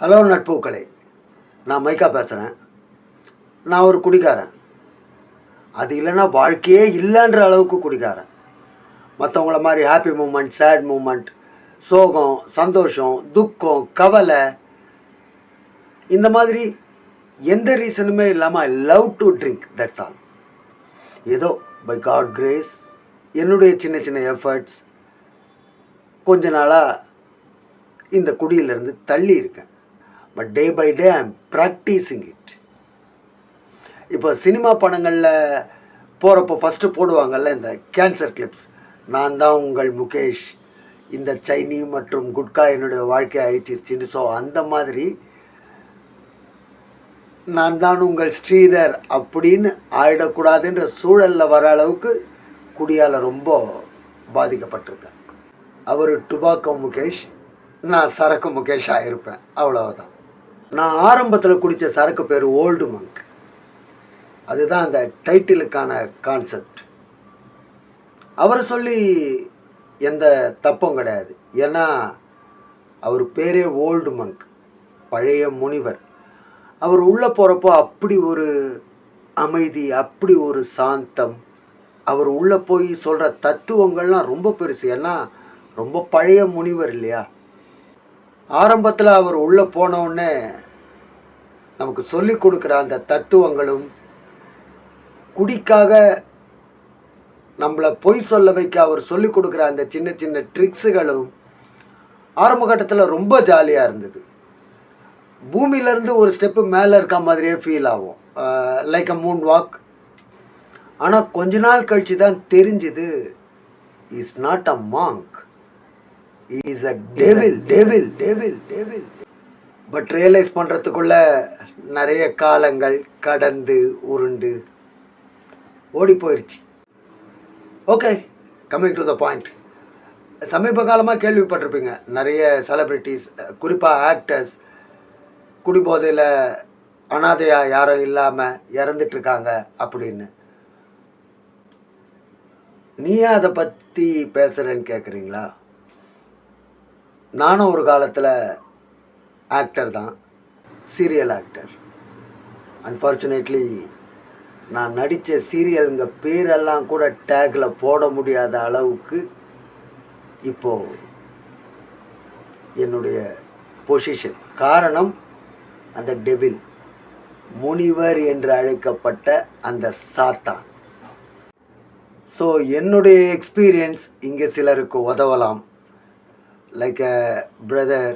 Hello நட்புக்களே நான் மைக்கா பேசுகிறேன் நான் ஒரு குடிகாரன். அது இல்லைன்னா வாழ்க்கையே இல்லைன்ற அளவுக்கு குடிகாரன். மற்றவங்கள மாதிரி ஹாப்பி மூமெண்ட் சேட் மூமெண்ட் சோகம் சந்தோஷம் துக்கம் கவலை. இந்த மாதிரி எந்த ரீசனுமே இல்லாமல் love to drink that's all ஏதோ பை காட் கிரேஸ் என்னுடைய சின்ன சின்ன எஃபர்ட்ஸ் கொஞ்ச நாளாக இந்த குடியிலேருந்து தள்ளி இருக்கேன். But day by day I am practising it இப்போ சினிமா படங்களில் போகிறப்போ ஃபஸ்ட்டு போடுவாங்கள்ல இந்த கேன்சர் கிளிப்ஸ் நான் தான் உங்கள் முகேஷ். இந்த சைனி மற்றும் குட்கா என்னுடைய வாழ்க்கையை அழிச்சிருச்சுன்னு. ஸோ அந்த மாதிரி நான் தான் உங்கள் ஸ்ரீதர் அப்படின்னு ஆயிடக்கூடாதுன்ற சூழலில் வர அளவுக்கு குடியால் ரொம்ப பாதிக்கப்பட்டிருக்கேன். அவர் டுபாக்கோ முகேஷ் நான் சரக்கு முகேஷாக இருப்பேன். அவ்வளவுதான். நான் ஆரம்பத்தில் குடித்த சரக்கு பேர் ஓல்டு மங்க் அதுதான் அந்த டைட்டிலுக்கான கான்செப்ட். அவரை சொல்லி எந்த தப்பும் கிடையாது. ஏன்னா அவர் பேரே ஓல்டு மங்க் பழைய முனிவர். அவர் உள்ளே போகிறப்போ அப்படி ஒரு அமைதி அப்படி ஒரு சாந்தம். அவர் உள்ளே போய் சொல்கிற தத்துவங்கள்லாம் ரொம்ப பெருசு. ஏன்னா ரொம்ப பழைய முனிவர் இல்லையா? ஆரம்பத்தில் அவர் உள்ளே போனவுடனே நமக்கு சொல்லி கொடுக்குற அந்த தத்துவங்களும் குடிக்காக நம்மளை பொய் சொல்ல வைக்க அவர் சொல்லி கொடுக்குற அந்த சின்ன சின்ன ட்ரிக்ஸுகளும் ஆரம்ப கட்டத்தில் ரொம்ப ஜாலியாக இருந்தது. பூமியிலேருந்து ஒரு ஸ்டெப்பு மேலே இருக்க மாதிரியே ஃபீல் ஆகும். லைக் அ மூன் வாக் ஆனால் கொஞ்ச நாள் கழிச்சு தான் தெரிஞ்சுது is not a monk is a devil devil devil devil but realise பண்ணுறதுக்குள்ள நிறைய காலங்கள் கடந்து உருண்டு. ஓடி போயிடுச்சு okay coming to the point சமீப காலமாக கேள்விப்பட்டிருப்பீங்க. நிறைய செலிப்ரிட்டிஸ் குறிப்பாக ஆக்டர்ஸ் குடிபோதையில் அனாதையாக யாரும் இல்லாமல் இறந்துட்டுருக்காங்க அப்படின்னு. நீ அதை பற்றி பேசுகிறேன்னு கேட்குறீங்களா நானும் ஒரு காலத்தில் ஆக்டர் தான் சீரியல் ஆக்டர் அன்ஃபார்ச்சுனேட்லி நான் நடித்த சீரியலுங்க பேரெல்லாம் கூட டேக்கில் போட முடியாத அளவுக்கு இப்போது என்னுடைய பொசிஷன் காரணம் அந்த டெவில் முனிவர் என்று அழைக்கப்பட்ட அந்த சாத்தான். ஸோ என்னுடைய எக்ஸ்பீரியன்ஸ் இங்கே சிலருக்கு உதவலாம். Like a brother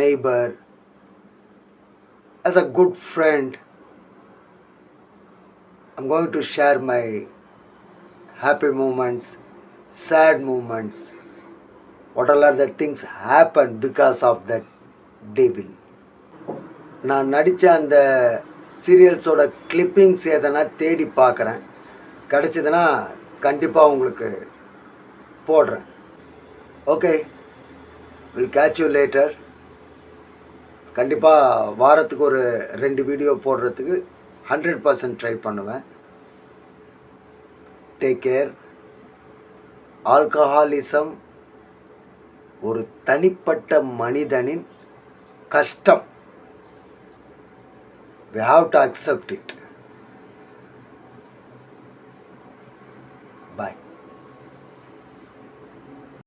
neighbour as a good friend i'm going to share my happy moments sad moments what all are the things happen because of that devil நான் நடித்த அந்த சீரியல்ஸோட கிளிப்பிங்ஸ் எதனா தேடி பார்க்குறேன் கிடச்சிதுன்னா கண்டிப்பாக உங்களுக்கு போடுறேன் okay will catch you later கண்டிப்பாக வாரத்துக்கு ஒரு ரெண்டு வீடியோ போடுறதுக்கு ஹண்ட்ரட் பர்சன்ட் ட்ரை பண்ணுவேன். டேக் கேர் ஆல்கஹாலிசம் ஒரு தனிப்பட்ட மனிதனின் கஷ்டம். We have to accept it bye